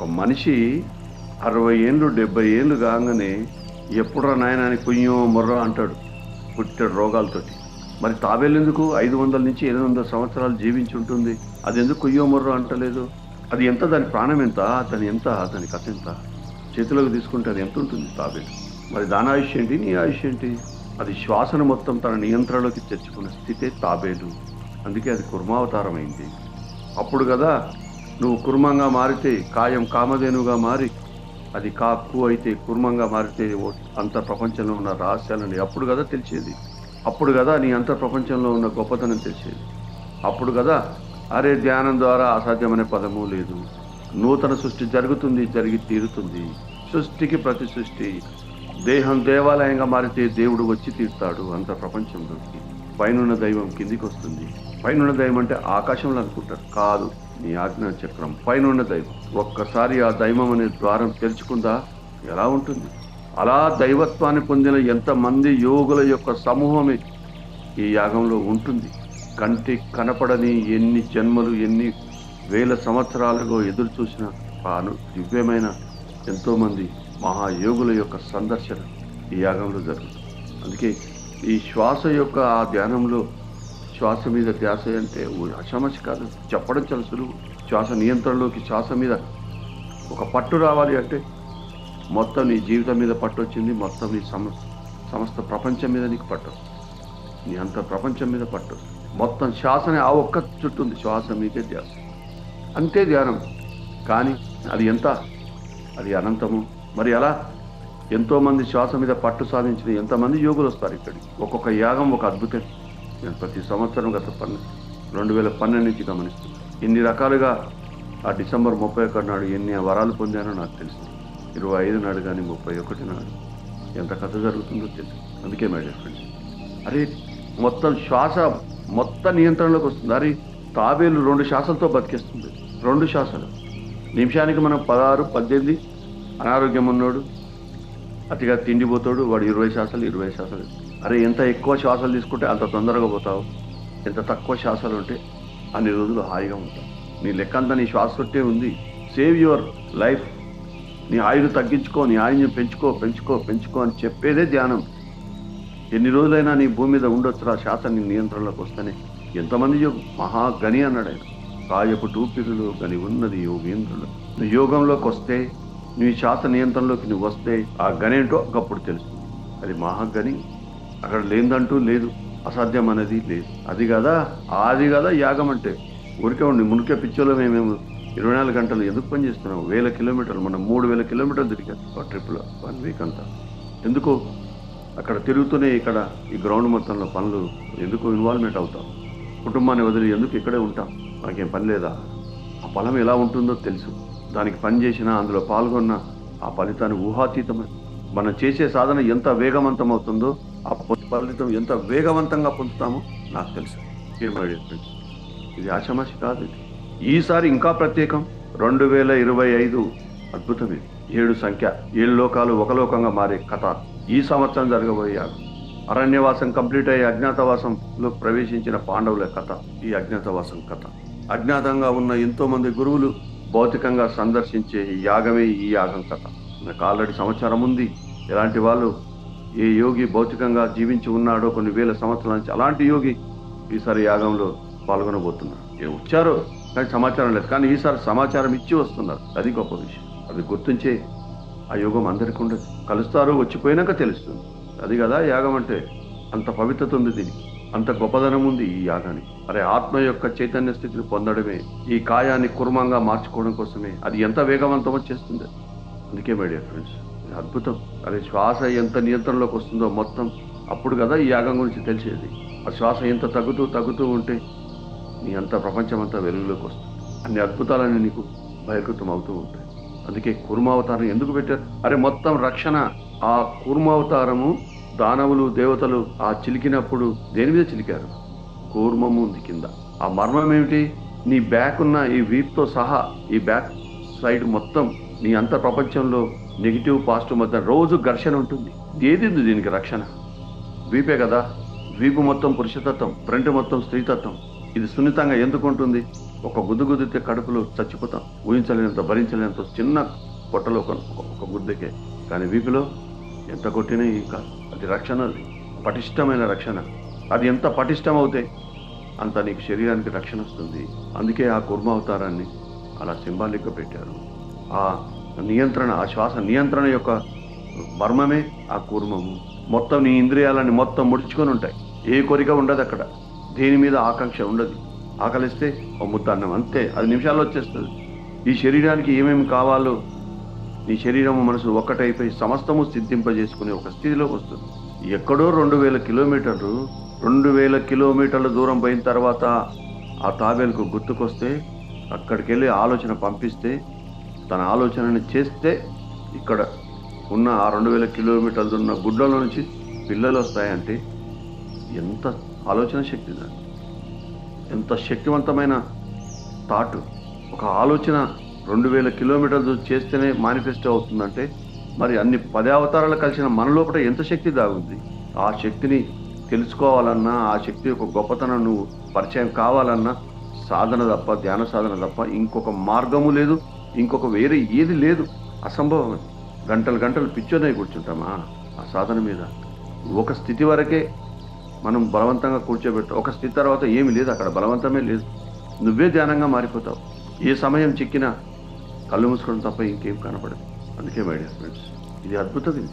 ఒక మనిషి అరవై ఏళ్ళు డెబ్బై ఏళ్ళు కాగానే ఎప్పుడురా నాయనాని కుయ్యో మొర్రో అంటాడు పుట్టాడు రోగాలతోటి. మరి తాబేలెందుకు ఐదు వందల నుంచి ఎనిమిది వందల సంవత్సరాలు జీవించి ఉంటుంది? అది ఎందుకు కుయ్యో మొర్ర అంటలేదు? అది ఎంత? దాని ప్రాణం ఎంత? దాని ఎంత? దాని కథ ఎంత? చేతిలోకి తీసుకుంటే అది ఎంత ఉంటుంది తాబేలు? మరి దాని ఆయుష్ ఏంటి? నీ ఆయుష్ ఏంటి? అది శ్వాసను మొత్తం తన నియంత్రణలోకి తెచ్చుకున్న స్థితే తాబేలు. అందుకే అది కుర్మావతారమైంది. అప్పుడు కదా నువ్వు కుర్మంగా మారితే కాయం కామధేనుగా మారి అది కాకు అయితే కుర్మంగా మారితే ఓ- అంత ప్రపంచంలో ఉన్న రహస్యాలని అప్పుడు కదా తెలిసేది. అప్పుడు కదా నీ అంత ప్రపంచంలో ఉన్న గొప్పతనం తెలిసేది. అప్పుడు కదా అరే ధ్యానం ద్వారా అసాధ్యమనే పదము లేదు. నూతన సృష్టి జరుగుతుంది జరిగి తీరుతుంది. సృష్టికి ప్రతి సృష్టి దేహం దేవాలయంగా మారితే దేవుడు వచ్చి తీరుతాడు అంత ప్రపంచంలోకి. పైనున్న దైవం కిందికి వస్తుంది పైనున్న దైవం అంటే ఆకాశంలో అనుకుంటారు. కాదు నీ ఆజ్ఞా చక్రం. పైనున్న దైవం. ఒక్కసారి ఆ దైవం అనే ద్వారం తెరుచుకుందా? ఎలా ఉంటుంది? అలా దైవత్వాన్ని పొందిన ఎంతమంది యోగుల యొక్క సమూహమే ఈ యాగంలో ఉంటుంది. కంటి కనపడని ఎన్ని జన్మలు ఎన్ని వేల సంవత్సరాలుగా ఎదురు చూసిన ఆ అను దివ్యమైన ఎంతోమంది మహాయోగుల యొక్క సందర్శన ఈ యాగంలో జరుగుతుంది. అందుకే ఈ శ్వాస యొక్క ఆ ధ్యానంలో శ్వాస మీద ధ్యాస అంటే అసమస్య కాదు. చెప్పడం చాలా సులువు. శ్వాస నియంత్రణలోకి శ్వాస మీద ఒక పట్టు రావాలి అంటే మొత్తం నీ జీవితం మీద పట్టు వచ్చింది. మొత్తం నీ సమ సమస్త ప్రపంచం మీద నీకు పట్టు. నీ అంత ప్రపంచం మీద పట్టు. మొత్తం శ్వాసనే ఆ ఒక్క చుట్టుంది శ్వాస మీదే ధ్యాస. అంతే ధ్యానం. కానీ అది ఎంత? అది అనంతము. మరి అలా ఎంతోమంది శ్వాస మీద పట్టు సాధించిన ఎంతమంది యోగులు వస్తారు ఇక్కడికి. ఒక్కొక్క యాగం ఒక అద్భుతం. నేను ప్రతి సంవత్సరం గత పన్ను రెండు వేల పన్నెండు నుంచి గమనిస్తున్నాను ఇన్ని రకాలుగా ఆ డిసెంబర్ ముప్పై ఒకటి నాడు ఎన్ని వరాలు పొందానో నాకు తెలుసు. ఇరవై ఐదు నాడు కానీ ముప్పై ఒకటి నాడు. ఎంత కథ జరుగుతుందో తెలుసు. అందుకే మై డియర్ ఫ్రెండ్స్ అరే మొత్తం శ్వాస మొత్తం నియంత్రణలోకి వస్తుంది. అరే తాబేలు రెండు శ్వాసలతో బతికేస్తుంది. రెండు శ్వాసలు. నిమిషానికి మనం పదహారు పద్దెనిమిది అనారోగ్యం ఉన్నోడు అతిగా తిండిపోతాడు వాడు ఇరవై శ్వాసలు ఇరవై శ్వాసలు అరే ఎంత ఎక్కువ శ్వాసలు తీసుకుంటే అంత తొందరగా పోతావు. ఎంత తక్కువ శ్వాసలు ఉంటే అన్ని రోజులు హాయిగా ఉంటావు. నీ లెక్క అంతా నీ శ్వాస తొట్టే ఉంది. సేవ్ యువర్ లైఫ్ నీ ఆయుడు తగ్గించుకో నీ ఆయుని పెంచుకో పెంచుకో పెంచుకో అని చెప్పేదే ధ్యానం. ఎన్ని రోజులైనా నీ భూమి మీద ఉండొచ్చురా శ్వాస నీ నియంత్రణలోకి వస్తేనే. ఎంతమంది యోగ మహాగని అన్నాడు ఆయన. కాయపు టూపిరులు గని ఉన్నది యోగేంద్రులు యోగంలోకి వస్తే నీ శ్వాస నియంత్రణలోకి నువ్వు వస్తే ఆ గని ఏంటో ఒకప్పుడు తెలుస్తుంది. అది మహాగని అక్కడ లేదంటూ లేదు. అసాధ్యం అనేది లేదు. అది కదా అది కదా యాగం అంటే. ఊరికే ఉండి మునికే పిచ్చోలో మేము ఇరవై నాలుగు గంటలు ఎందుకు పని చేస్తున్నాం? వేల కిలోమీటర్లు మనం మూడు వేల కిలోమీటర్లు తిరిగాం. ఆ ట్రిప్లో వన్ వీక్ అంతా. ఎందుకు? అక్కడ తిరుగుతూనే ఇక్కడ ఈ గ్రౌండ్ మొత్తంలో పనులు ఎందుకు ఇన్వాల్వ్మెంట్ అవుతాం? కుటుంబాన్ని వదిలి ఎందుకు ఇక్కడే ఉంటాం? మాకేం పని లేదా? ఆ పొలం ఎలా ఉంటుందో తెలుసు. దానికి పని చేసినా అందులో పాల్గొన్న ఆ ఫలితాన్ని ఊహాతీతమే మనం చేసే సాధన ఎంత వేగవంతం అవుతుందో ఆ ఫలితం ఎంత వేగవంతంగా పొందుతామో నాకు తెలుసు. ఇది ఆషమాషి కాదు ఇది. ఈసారి ఇంకా ప్రత్యేకం. రెండు వేల ఇరవై ఐదు అద్భుతం ఇది ఏడు సంఖ్య ఏడు లోకాలు ఒక లోకంగా మారే కథ ఈ సంవత్సరం జరగబోయే అరణ్యవాసం కంప్లీట్ అయ్యి అజ్ఞాతవాసంలో ప్రవేశించిన పాండవుల కథ ఈ అజ్ఞాతవాసం కథ. అజ్ఞాతంగా ఉన్న ఎంతోమంది గురువులు భౌతికంగా సందర్శించే ఈ యాగమే ఈ యాగం కథ. నాకు ఆల్రెడీ సంవత్సరం ఉంది. ఎలాంటి వాళ్ళు ఏ యోగి భౌతికంగా జీవించి ఉన్నాడో కొన్ని వేల సంవత్సరాల నుంచి అలాంటి యోగి ఈసారి యాగంలో పాల్గొనబోతున్నారు. ఏ వచ్చారో కానీ సమాచారం లేదు. కానీ ఈసారి సమాచారం ఇచ్చి వస్తున్నారు. అది గొప్ప విషయం. అది గుర్తించే ఆ యోగం అందరికీ ఉండదు. కలుస్తారు వచ్చిపోయినాక తెలుస్తుంది. అది కదా యాగం అంటే. అంత పవిత్రత ఉంది దీనికి. అంత గొప్పదనం ఉంది ఈ యాగానికి. అరే ఆత్మ యొక్క చైతన్య స్థితిని పొందడమే ఈ కాయాన్ని కుర్మంగా మార్చుకోవడం కోసమే అది ఎంత వేగవంతమో చేస్తుంది. అందుకే మై డియర్ ఫ్రెండ్స్ అద్భుతం. అదే శ్వాస ఎంత నియంత్రణలోకి వస్తుందో మొత్తం అప్పుడు కదా ఈ యాగం గురించి తెలిసేది. ఆ శ్వాస ఎంత తగ్గుతూ తగ్గుతూ ఉంటే నీ అంత ప్రపంచం అంతా వెలుగులోకి వస్తుంది. అన్ని అద్భుతాలన్నీ నీకు బహిర్గతం అవుతూ ఉంటాయి. అందుకే కుర్మావతారం ఎందుకు పెట్టారు? అరే మొత్తం రక్షణ. ఆ కుర్మావతారము దానవులు దేవతలు ఆ చిలికినప్పుడు దేని మీద చిలికారు? కూర్మము ఉంది కింద. ఆ మర్మం ఏమిటి? నీ బ్యాక్ ఉన్న ఈ వీప్తో సహా ఈ బ్యాక్ సైడ్ మొత్తం నీ అంత ప్రపంచంలో నెగిటివ్ పాజిటివ్ మధ్య రోజు ఘర్షణ ఉంటుంది. ఏది దీనికి రక్షణ? వీపే కదా. వీపు మొత్తం పురుషతత్వం ఫ్రంట్ మొత్తం స్త్రీతత్వం. ఇది సున్నితంగా ఎందుకు ఉంటుంది? ఒక గుద్దు గుద్దితే కడుపులో చచ్చిపోతాం. ఊహించలేనంత భరించలేనంత చిన్న పొట్టలో ఒక ఒక గుద్దకే. కానీ వీపులో ఎంత కొట్టినా ఏం కాదు. అది రక్షణ పటిష్టమైన రక్షణ. అది ఎంత పటిష్టమవుతే అంత నీకు శరీరానికి రక్షణ వస్తుంది. అందుకే ఆ కుర్మ అవతారాన్ని అలా సింబాలిక్గా పెట్టారు. ఆ నియంత్రణ ఆ శ్వాస నియంత్రణ యొక్క మర్మమే ఆ కూర్మము. మొత్తం నీ ఇంద్రియాలని మొత్తం ముడుచుకొని ఉంటాయి. ఏ కోరిక ఉండదు అక్కడ. దేని మీద ఆకాంక్ష ఉండదు. ఆకలిస్తే ఓ ముద్ద అన్నం అంతే. అది నిమిషాల్లో వచ్చేస్తుంది. ఈ శరీరానికి ఏమేమి కావాలో నీ శరీరము మనసు ఒక్కటైపోయి సమస్తము సిద్ధింపజేసుకునే ఒక స్థితిలోకి వస్తుంది. ఎక్కడో రెండు వేల కిలోమీటర్లు రెండు వేల కిలోమీటర్ల దూరం పోయిన తర్వాత ఆ తాబేలుకు గుర్తుకొస్తే అక్కడికి వెళ్ళి ఆలోచన పంపిస్తే తన ఆలోచనని చేస్తే ఇక్కడ ఉన్న ఆ రెండు వేల కిలోమీటర్లు ఉన్న గుడ్డల నుంచి పిల్లలు వస్తాయంటే ఎంత ఆలోచన శక్తి దాన్ని ఎంత శక్తివంతమైన థాట్ ఒక ఆలోచన రెండు వేల కిలోమీటర్లు చేస్తేనే మేనిఫెస్టో అవుతుందంటే మరి అన్ని పదే అవతారాలు కలిసిన మన లోపల ఎంత శక్తి దాగుంది? ఆ శక్తిని తెలుసుకోవాలన్నా ఆ శక్తి యొక్క గొప్పతనం నువ్వు పరిచయం కావాలన్నా సాధన తప్ప ధ్యాన సాధన తప్ప ఇంకొక మార్గము లేదు ఇంకొక వేరే ఏది లేదు. అసంభవం అది. గంటలు గంటలు పిచ్చోనే కూర్చుంటామా? ఆ సాధన మీద. ఒక స్థితి వరకే మనం బలవంతంగా కూర్చోబెడతాం ఒక స్థితి తర్వాత ఏమీ లేదు అక్కడ. బలవంతమే లేదు. నువ్వే ధ్యానంగా మారిపోతావు. ఏ సమయం చిక్కినా కళ్ళు మూసుకోవడం తప్ప ఇంకేం కనపడదు. అందుకే మై డియర్ ఫ్రెండ్స్ ఇది అద్భుతం ఇది